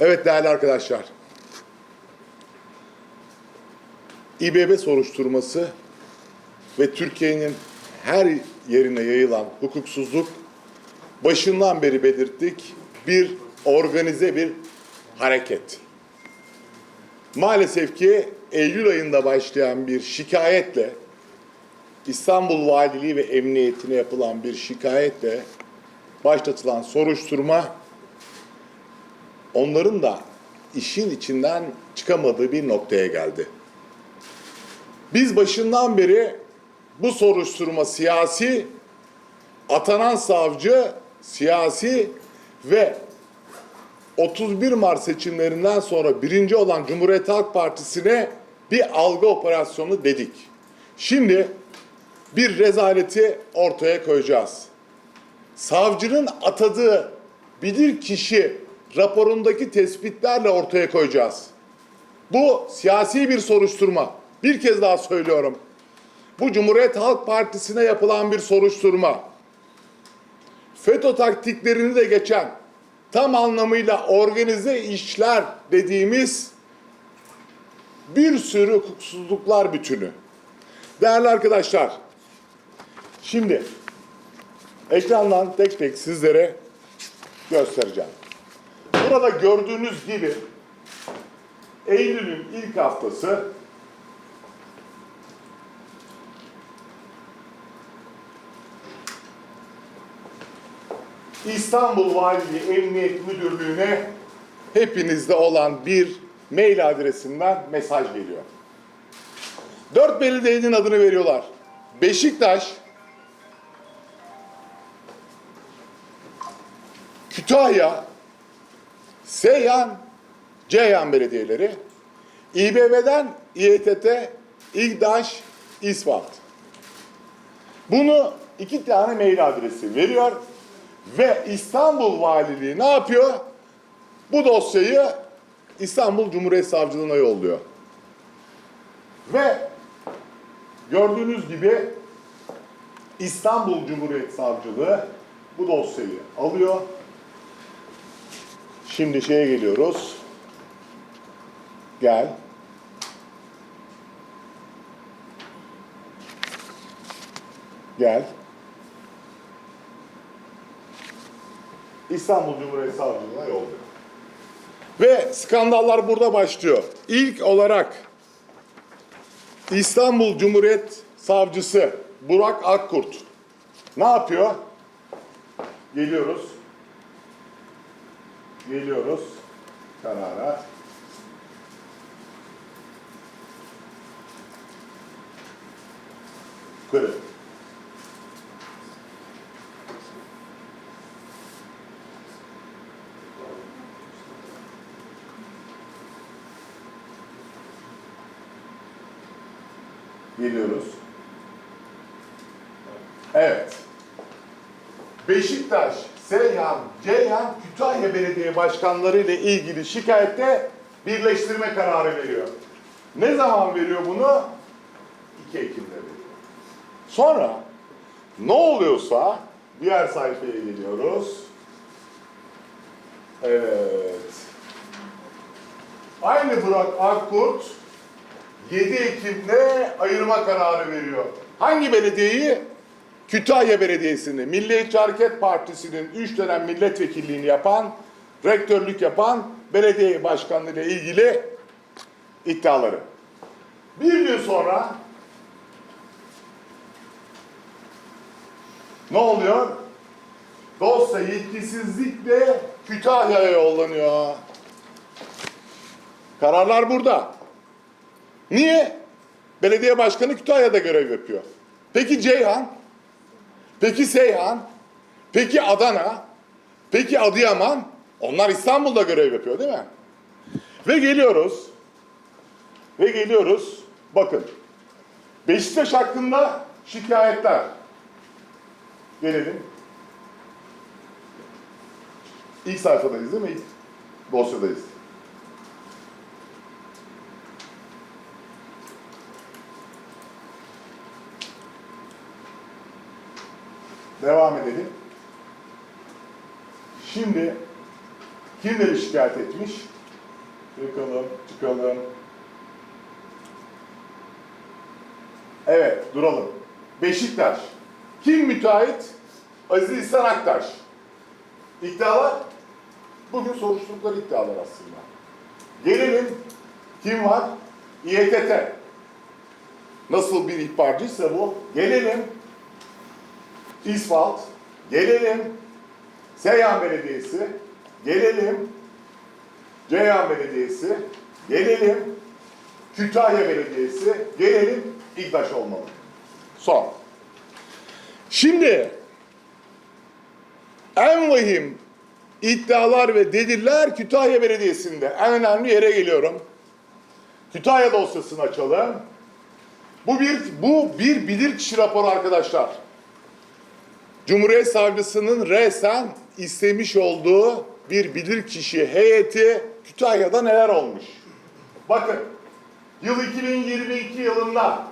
Evet değerli arkadaşlar. İBB soruşturması ve Türkiye'nin her yerine yayılan hukuksuzluk başından beri belirttik bir organize bir hareket. Maalesef ki Eylül ayında başlayan bir şikayetle İstanbul Valiliği ve Emniyetine yapılan bir şikayetle başlatılan soruşturma onların da işin içinden çıkamadığı bir noktaya geldi. Biz başından beri bu soruşturma siyasi, atanan savcı siyasi ve 31 Mart seçimlerinden sonra birinci olan Cumhuriyet Halk Partisi'ne bir algı operasyonu dedik. Şimdi bir rezaleti ortaya koyacağız. Savcının atadığı bilir kişi raporundaki tespitlerle ortaya koyacağız. Bu siyasi bir soruşturma. Bir kez daha söylüyorum. Bu Cumhuriyet Halk Partisi'ne yapılan bir soruşturma. FETÖ taktiklerini de geçen tam anlamıyla organize işler dediğimiz bir sürü hukuksuzluklar bütünü. Değerli arkadaşlar, şimdi ekrandan tek tek sizlere göstereceğim. Burada gördüğünüz gibi Eylül'ün ilk haftası İstanbul Valiliği Emniyet Müdürlüğü'ne hepinizde olan bir mail adresinden mesaj geliyor. Dört belediyenin adını veriyorlar. Beşiktaş, Kütahya, Seyhan, Ceyhan belediyeleri, İBB'den İETT, İGDAŞ, İsvat. Bunu iki tane mail adresi veriyor ve İstanbul Valiliği ne yapıyor? Bu dosyayı İstanbul Cumhuriyet Savcılığına yolluyor. Ve gördüğünüz gibi İstanbul Cumhuriyet Savcılığı bu dosyayı alıyor. Şimdi şeye geliyoruz. Gel. Gel. İstanbul Cumhuriyet Savcılığına yolluyor. Ve skandallar burada başlıyor. İlk olarak İstanbul Cumhuriyet Savcısı Burak Akkurt ne yapıyor? Geliyoruz. Geliyoruz karara. Yukarı. Geliyoruz. Evet. Beşiktaş, Seyhan, Ceyhan, Kütahya Belediye Başkanları ile ilgili şikayette birleştirme kararı veriyor. Ne zaman veriyor bunu? 2 Ekim'de veriyor. Sonra ne oluyorsa diğer sayfaya geliyoruz. Evet. Aynı Burak Akkurt 7 Ekim'de ayırma kararı veriyor. Hangi belediyeyi? Kütahya Belediyesi'ni, Milliyetçi Hareket Partisi'nin 3 dönem milletvekilliğini yapan, rektörlük yapan belediye başkanlığı ile ilgili iddiaları. Bir gün sonra ne oluyor? Dosya yetkisizlikle Kütahya'ya yollanıyor. Kararlar burada. Niye? Belediye başkanı Kütahya'da görev yapıyor. Peki Ceyhan? Peki Seyhan? Peki Adana? Peki Adıyaman? Onlar İstanbul'da görev yapıyor değil mi? Ve geliyoruz. Ve geliyoruz. Bakın. Beşiktaş hakkında şikayetler. Gelelim. İlk sayfadayız değil mi? İlk dosyadayız. Devam edelim. Şimdi Kimleri şikayet etmiş? Çıkalım, çıkalım. Evet, duralım. Beşiktaş. Kim müteahhit? Aziz İhsan Aktaş. İddialar? Bugün soruşturdukları iddialar aslında. Gelelim, kim var? İETT. Nasıl bir ihbarcıysa bu. Gelelim, İsfalt. Gelelim, Seyhan Belediyesi. Gelelim, Ceyhan Belediyesi. Gelelim, Kütahya Belediyesi. Gelelim, İGDAŞ olmalı. Son. Şimdi en vahim iddialar ve deliller Kütahya Belediyesi'nde. En önemli yere geliyorum. Kütahya dosyasını açalım. Bu bir bu bir bilirkişi raporu arkadaşlar. Cumhuriyet Savcısının resen istemiş olduğu bir bilirkişi heyeti Kütahya'da neler olmuş? Bakın yıl 2022 yılında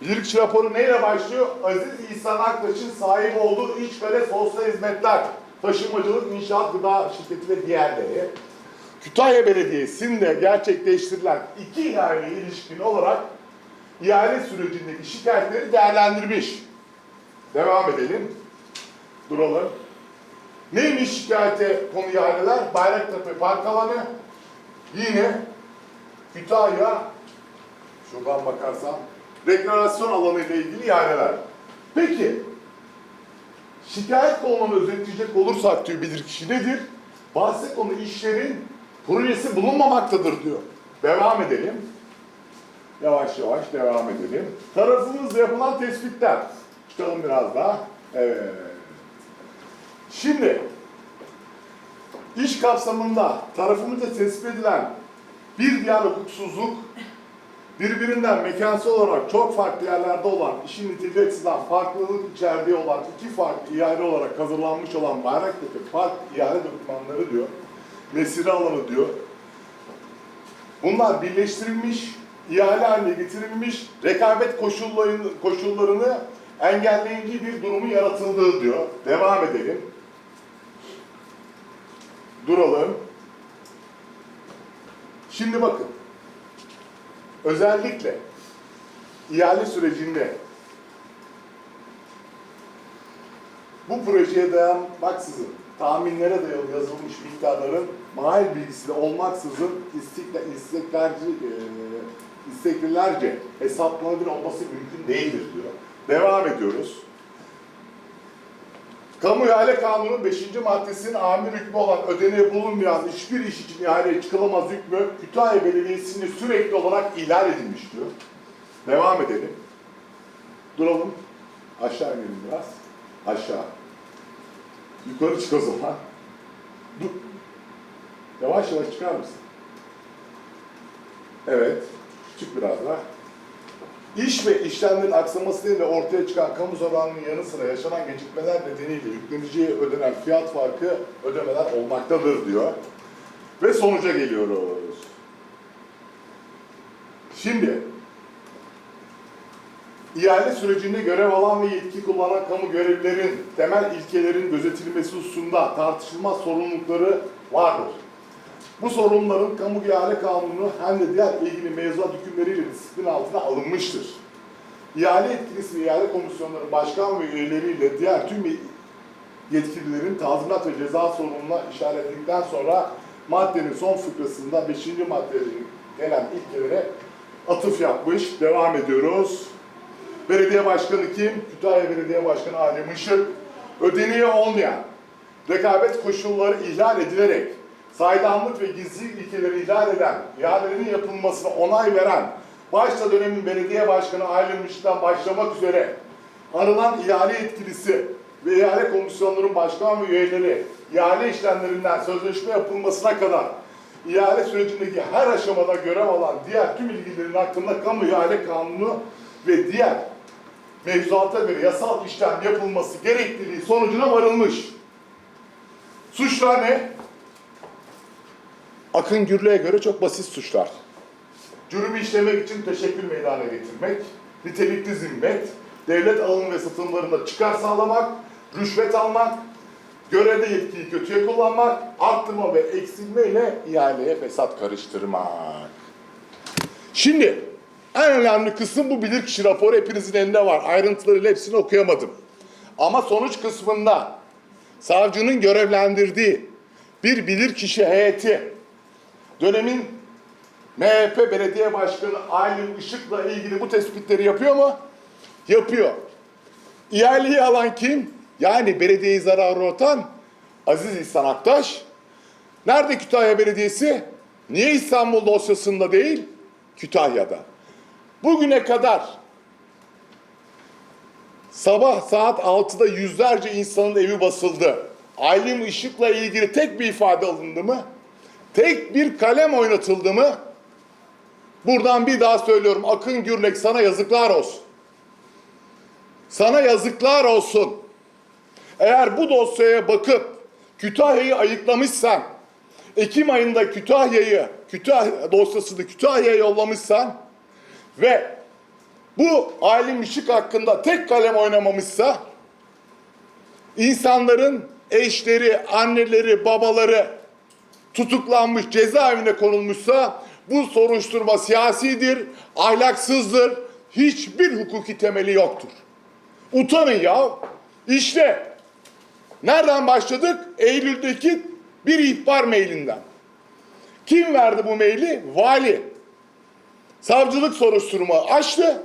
bilirkişi raporu neyle başlıyor? Aziz İhsan Aktaş'ın sahip olduğu iç ve sosyal hizmetler, taşımacılık, inşaat, gıda şirketi ve diğerleri. Kütahya Belediyesi'nde gerçekleştirilen iki ihaleye ilişkin olarak ihale sürecindeki şikayetleri değerlendirmiş. Devam edelim. Duralım. Neymiş şikayete konu ihaleler? Bayraktepe Park alanı. Yine Kütahya, şuradan bakarsam, rekreasyon alanı ile ilgili ihaleler. Peki, şikayet konumunu özetleyecek olursak diyor bilirkişi nedir? Bahse konu işlerin projesi bulunmamaktadır diyor. Devam edelim. Yavaş yavaş devam edelim. Tarafımızda yapılan tespitler. Çıkalım biraz daha. Evet. Şimdi iş kapsamında tarafımızda tespit edilen bir diğer hukuksuzluk birbirinden mekansal olarak çok farklı yerlerde olan, işin niteliği farklılık içerdiği olan iki farklı ihale olarak hazırlanmış olan Bayraktepe Park ihale dokümanları diyor. Mesire alanı diyor. Bunlar birleştirilmiş, ihale haline getirilmiş, rekabet koşullarını, koşullarını engelleyici bir durumu yaratıldığı diyor. Devam edelim. Duralım. Şimdi bakın. Özellikle ihale sürecinde bu projeye dayanmaksızın tahminlere dayalı yazılmış miktarların mahal bilgisi de olmaksızın istikla, isteklerce, e, isteklilerce hesaplanabilir olması mümkün değildir diyor. Devam ediyoruz. Kamu ihale kanunun 5. maddesinin amir hükmü olan ödeneği bulunmayan hiçbir iş için ihaleye çıkılamaz hükmü Kütahya Belediyesi'nde sürekli olarak ihlal edilmiş diyor. Devam edelim. Duralım. Aşağı inelim biraz. Aşağı. Yukarı çık o zaman. Dur. Yavaş yavaş çıkar mısın? Evet. Çık biraz daha. İş ve işlemlerin aksaması nedeniyle ortaya çıkan kamu zararının yanı sıra yaşanan gecikmeler nedeniyle yükleniciye ödenen fiyat farkı ödemeler olmaktadır diyor. Ve sonuca geliyoruz. Şimdi ihale sürecinde görev alan ve yetki kullanan kamu görevlilerin temel ilkelerin gözetilmesi hususunda tartışılmaz sorumlulukları vardır. Bu sorunların kamu ihale kanunu hem de diğer ilgili mevzuat hükümleriyle disiplin altına alınmıştır. İhale yetkilisi ve ihale komisyonları başkan ve üyeleriyle diğer tüm yetkililerin tazminat ve ceza sorumluluğuna işaretledikten sonra maddenin son fıkrasında 5. maddenin gelen ilkelere atıf yapmış. Devam ediyoruz. Belediye başkanı kim? Kütahya Belediye Başkanı Adem Işık. Ödeneği olmayan rekabet koşulları ihlal edilerek saydamlık ve gizli ilkeleri ihlal eden, ihalelerin yapılmasına onay veren, başta dönemin belediye başkanı Aylin Mışık'tan başlamak üzere arılan ihale yetkilisi ve ihale komisyonlarının başkan ve üyeleri ihale işlemlerinden sözleşme yapılmasına kadar ihale sürecindeki her aşamada görev alan diğer tüm ilgililerin hakkında kamu ihale kanunu ve diğer mevzuata göre yasal işlem yapılması gerekliliği sonucuna varılmış. Suçlar ne? Akın Gürlü'ye göre çok basit suçlar. Cürümü işlemek için teşekkül meydana getirmek, nitelikli zimmet, devlet alım ve satımlarında çıkar sağlamak, rüşvet almak, Görevde yetkiyi kötüye kullanmak, arttırma ve eksilme ile ihaleye fesat karıştırmak. Şimdi en önemli kısım bu bilirkişi raporu hepinizin elinde var. Ayrıntılarıyla hepsini okuyamadım. Ama sonuç kısmında savcının görevlendirdiği bir bilirkişi heyeti dönemin MHP Belediye Başkanı Aylin Işık'la ilgili bu tespitleri yapıyor mu? Yapıyor. İhaleyi alan kim? Yani belediyeyi zarara uğratan Aziz İhsan Aktaş. Nerede Kütahya Belediyesi? Niye İstanbul dosyasında değil? Kütahya'da. Bugüne kadar sabah saat 6'da yüzlerce insanın evi basıldı. Aylin Işık'la ilgili tek bir ifade alındı mı? Tek bir kalem oynatıldı mı? Buradan bir daha söylüyorum. Akın Gürlek sana yazıklar olsun. Sana yazıklar olsun. Eğer bu dosyaya bakıp Kütahya'yı ayıklamışsan, Ekim ayında Kütahya'yı, Kütahya dosyasını Kütahya'ya yollamışsan ve bu Alim Işık hakkında tek kalem oynamamışsa insanların eşleri, anneleri, babaları tutuklanmış, cezaevine konulmuşsa bu soruşturma siyasidir, ahlaksızdır, hiçbir hukuki temeli yoktur. Utanın ya. İşte nereden başladık? Eylül'deki bir ihbar mailinden. Kim verdi bu maili? Vali. Savcılık soruşturma açtı.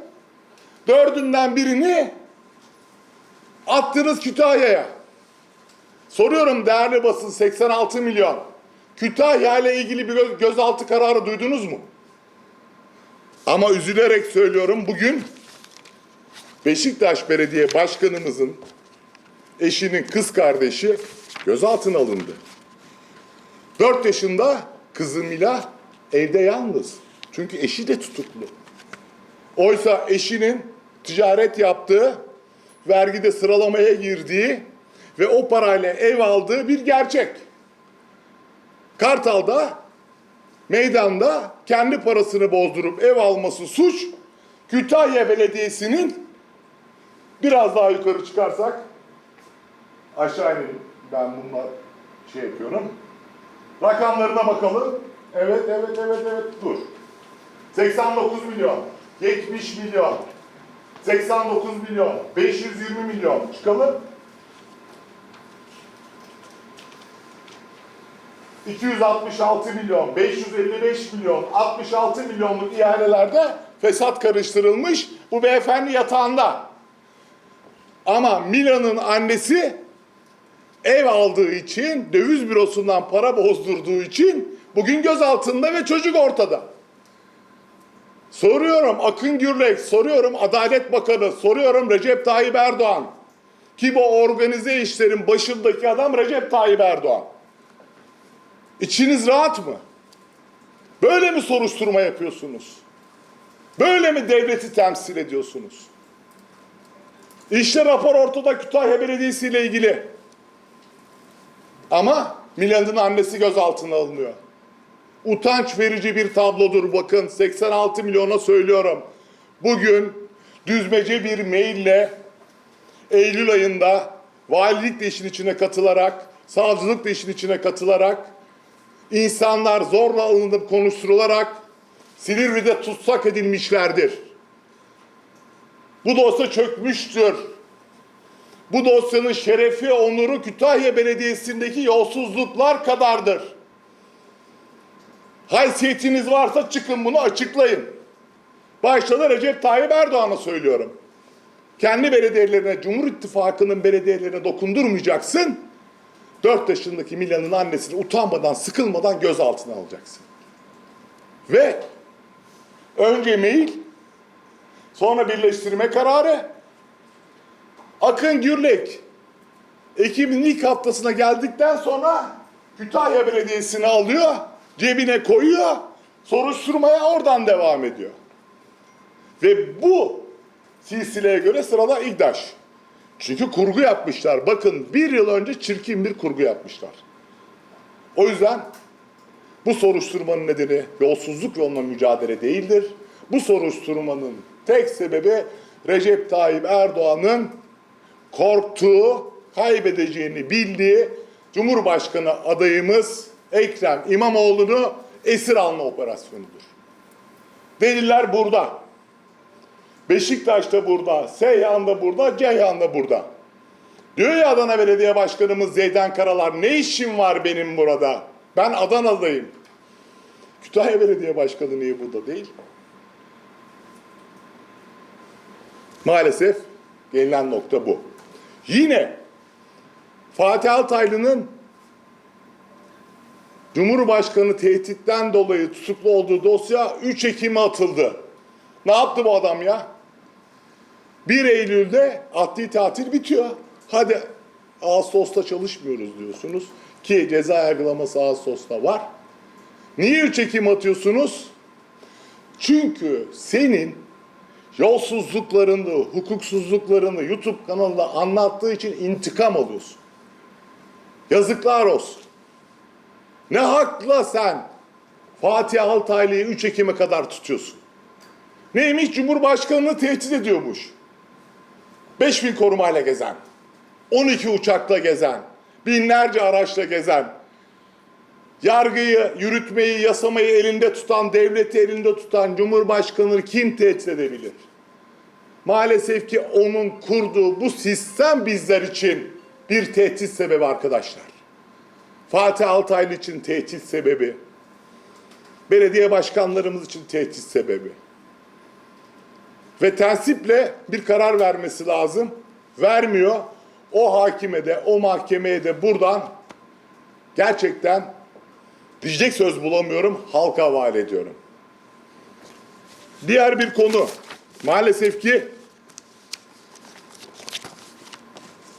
Dördünden birini attınız Kütahya'ya. Soruyorum değerli basın 86 milyon. Kütahya ile ilgili bir göz- gözaltı kararı duydunuz mu? Ama üzülerek söylüyorum bugün Beşiktaş Belediye Başkanımızın eşinin kız kardeşi gözaltına alındı. 4 yaşında kızı evde yalnız. Çünkü eşi de tutuklu. Oysa eşinin ticaret yaptığı, vergide sıralamaya girdiği ve o parayla ev aldığı bir gerçek. Kartal'da meydanda kendi parasını bozdurup ev alması suç. Kütahya Belediyesi'nin biraz daha yukarı çıkarsak aşağı inelim. Ben bununla şey yapıyorum. Rakamlarına bakalım. Evet, evet, evet, evet. Dur. 89 milyon, 70 milyon, 89 milyon, 520 milyon. Çıkalım. 266 milyon, 555 milyon, 66 milyonluk ihalelerde fesat karıştırılmış. Bu beyefendi yatağında. Ama Milan'ın annesi ev aldığı için, döviz bürosundan para bozdurduğu için bugün gözaltında ve çocuk ortada. Soruyorum Akın Gürlek, soruyorum Adalet Bakanı, soruyorum Recep Tayyip Erdoğan. Ki bu organize işlerin başındaki adam Recep Tayyip Erdoğan. İçiniz rahat mı? Böyle mi soruşturma yapıyorsunuz? Böyle mi devleti temsil ediyorsunuz? İşte rapor ortada Kütahya Belediyesi ile ilgili. Ama Milan'ın annesi gözaltına alınıyor. Utanç verici bir tablodur bakın 86 milyona söylüyorum. Bugün düzmece bir maille Eylül ayında valilik de işin içine katılarak, savcılık da işin içine katılarak insanlar zorla alınıp konuşturularak Silivri'de tutsak edilmişlerdir. Bu dosya çökmüştür. Bu dosyanın şerefi, onuru Kütahya Belediyesi'ndeki yolsuzluklar kadardır. Haysiyetiniz varsa çıkın bunu açıklayın. Başta da Recep Tayyip Erdoğan'a söylüyorum. Kendi belediyelerine, Cumhur İttifakı'nın belediyelerine dokundurmayacaksın. 4 yaşındaki Milan'ın annesini utanmadan, sıkılmadan gözaltına alacaksın. Ve önce mail, sonra birleştirme kararı, Akın Gürlek, Ekim'in ilk haftasına geldikten sonra Kütahya Belediyesi'ni alıyor, cebine koyuyor, soruşturmaya oradan devam ediyor. Ve bu silsileye göre sırada İgdaş. Çünkü kurgu yapmışlar. Bakın bir yıl önce çirkin bir kurgu yapmışlar. O yüzden bu soruşturmanın nedeni yolsuzluk yoluna mücadele değildir. Bu soruşturmanın tek sebebi Recep Tayyip Erdoğan'ın korktuğu, kaybedeceğini bildiği Cumhurbaşkanı adayımız Ekrem İmamoğlu'nu esir alma operasyonudur. Deliller burada. Beşiktaş'ta burada, Seyhan'da burada, Ceyhan'da burada. Diyor ya Adana Belediye Başkanımız Zeydan Karalar ne işim var benim burada? Ben Adana'dayım. Kütahya Belediye Başkanı niye burada değil? Maalesef gelinen nokta bu. Yine Fatih Altaylı'nın Cumhurbaşkanı tehditten dolayı tutuklu olduğu dosya 3 Ekim'e atıldı. Ne yaptı bu adam ya? 1 Eylül'de adli tatil bitiyor. Hadi Ağustos'ta çalışmıyoruz diyorsunuz. Ki ceza yargılaması Ağustos'ta var. Niye 3 Ekim atıyorsunuz? Çünkü senin yolsuzluklarını, hukuksuzluklarını YouTube kanalında anlattığı için intikam alıyorsun. Yazıklar olsun. Ne hakla sen Fatih Altaylı'yı 3 Ekim'e kadar tutuyorsun? Neymiş? Cumhurbaşkanını tehdit ediyormuş. 5000 korumayla gezen, 12 uçakla gezen, binlerce araçla gezen, yargıyı, yürütmeyi, yasamayı elinde tutan, devleti elinde tutan Cumhurbaşkanını kim tehdit edebilir? Maalesef ki onun kurduğu bu sistem bizler için bir tehdit sebebi arkadaşlar. Fatih Altaylı için tehdit sebebi. Belediye başkanlarımız için tehdit sebebi. Ve tensiple bir karar vermesi lazım. Vermiyor. O hakime de, o mahkemeye de buradan gerçekten diyecek söz bulamıyorum, halka havale ediyorum. Diğer bir konu. Maalesef ki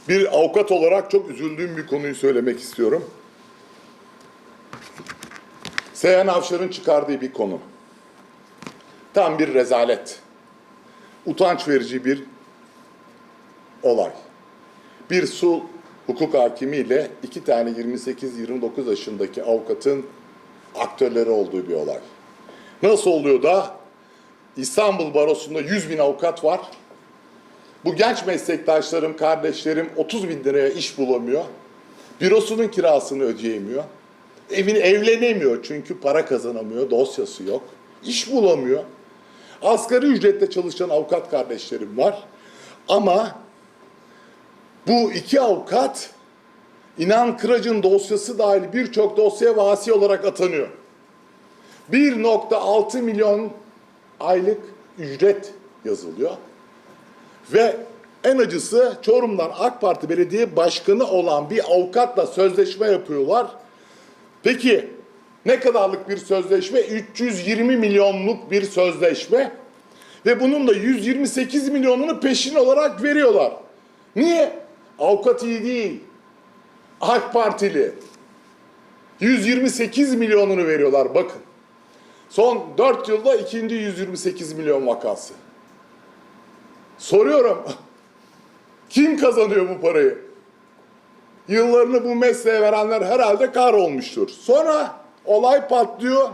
bir avukat olarak çok üzüldüğüm bir konuyu söylemek istiyorum. Seyhan Avşar'ın çıkardığı bir konu. Tam bir rezalet. Utanç verici bir olay. Bir su hukuk hakimiyle iki tane 28-29 yaşındaki avukatın aktörleri olduğu bir olay. Nasıl oluyor da İstanbul Barosu'nda 100 bin avukat var. Bu genç meslektaşlarım, kardeşlerim 30 bin liraya iş bulamıyor. Bürosunun kirasını ödeyemiyor. Evini evlenemiyor çünkü para kazanamıyor, dosyası yok. İş bulamıyor. Asgari ücretle çalışan avukat kardeşlerim var. Ama bu iki avukat İnan Kıraç'ın dosyası dahil birçok dosyaya vasi olarak atanıyor. 1.6 milyon aylık ücret yazılıyor. Ve en acısı Çorum'dan AK Parti Belediye Başkanı olan bir avukatla sözleşme yapıyorlar. Peki ne kadarlık bir sözleşme? 320 milyonluk bir sözleşme. Ve bunun da 128 milyonunu peşin olarak veriyorlar. Niye? Avukat iyi değil. AK Partili. 128 milyonunu veriyorlar bakın. Son 4 yılda ikinci 128 milyon vakası. Soruyorum. Kim kazanıyor bu parayı? Yıllarını bu mesleğe verenler herhalde kar olmuştur. Sonra olay patlıyor.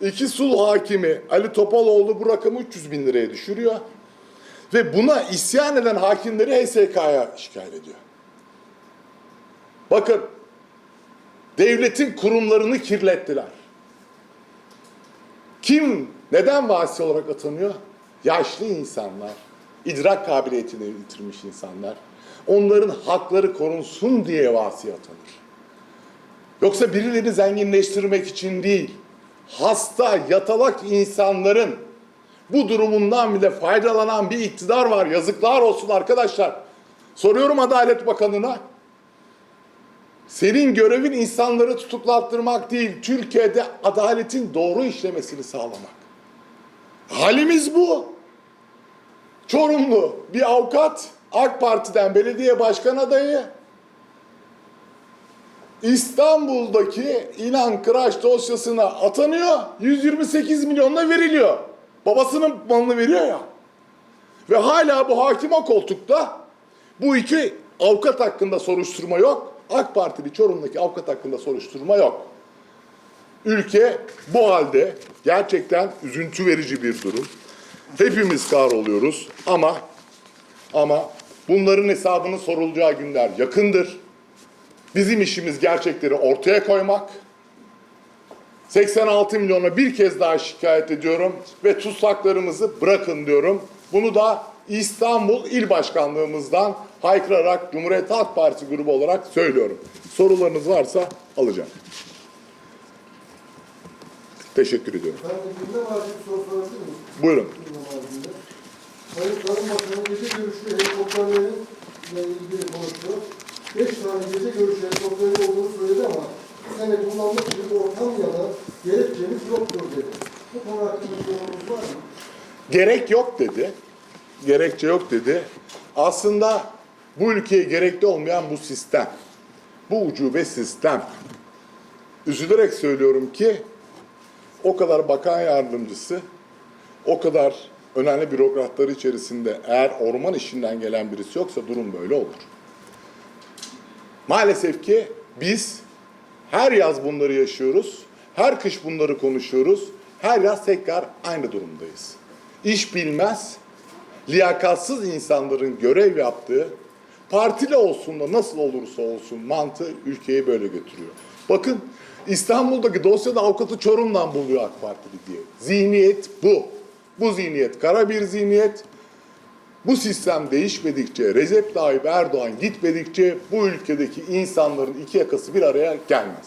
İki sul hakimi Ali Topaloğlu bu rakamı 300 bin liraya düşürüyor. Ve buna isyan eden hakimleri HSK'ya şikayet ediyor. Bakın devletin kurumlarını kirlettiler. Kim neden vasi olarak atanıyor? Yaşlı insanlar, idrak kabiliyetini yitirmiş insanlar. Onların hakları korunsun diye vasi atanır. Yoksa birileri zenginleştirmek için değil, hasta, yatalak insanların bu durumundan bile faydalanan bir iktidar var. Yazıklar olsun arkadaşlar. Soruyorum Adalet Bakanı'na. Senin görevin insanları tutuklattırmak değil, Türkiye'de adaletin doğru işlemesini sağlamak. Halimiz bu. Çorumlu bir avukat AK Parti'den belediye başkan adayı İstanbul'daki İnan Kıraç dosyasına atanıyor. 128 milyonla veriliyor. Babasının malını veriyor ya. Ve hala bu hakim o koltukta. Bu iki avukat hakkında soruşturma yok. AK Partili Çorum'daki avukat hakkında soruşturma yok. Ülke bu halde gerçekten üzüntü verici bir durum. Hepimiz kahroluyoruz ama ama Bunların hesabının sorulacağı günler yakındır. Bizim işimiz gerçekleri ortaya koymak. 86 milyona bir kez daha şikayet ediyorum ve tutsaklarımızı bırakın diyorum. Bunu da İstanbul İl Başkanlığımızdan haykırarak Cumhuriyet Halk Partisi grubu olarak söylüyorum. Sorularınız varsa alacağım. Teşekkür ediyorum. Ben de gündem acil soru sorabilir miyim? Buyurun. Sayın Tarım Bakanı gece görüşü helikopterlerin ile ilgili konuştu. Beş tane gece görüşü helikopteri olduğunu söyledi ama sene kullanmak için bir ortam ya da gerekçemiz yoktur dedi. Bu konu hakkında yorumunuz var mı? Gerek yok dedi. Gerekçe yok dedi. Aslında bu ülkeye gerekli olmayan bu sistem. Bu ucube sistem. Üzülerek söylüyorum ki o kadar bakan yardımcısı, o kadar önemli bürokratları içerisinde eğer orman işinden gelen birisi yoksa durum böyle olur. Maalesef ki biz her yaz bunları yaşıyoruz. Her kış bunları konuşuyoruz. Her yaz tekrar aynı durumdayız. İş bilmez, liyakatsız insanların görev yaptığı, partili olsun da nasıl olursa olsun mantığı ülkeyi böyle götürüyor. Bakın İstanbul'daki dosyada avukatı Çorum'dan buluyor AK Partili diye. Zihniyet bu. Bu zihniyet kara bir zihniyet. Bu sistem değişmedikçe, Recep Tayyip Erdoğan gitmedikçe bu ülkedeki insanların iki yakası bir araya gelmez.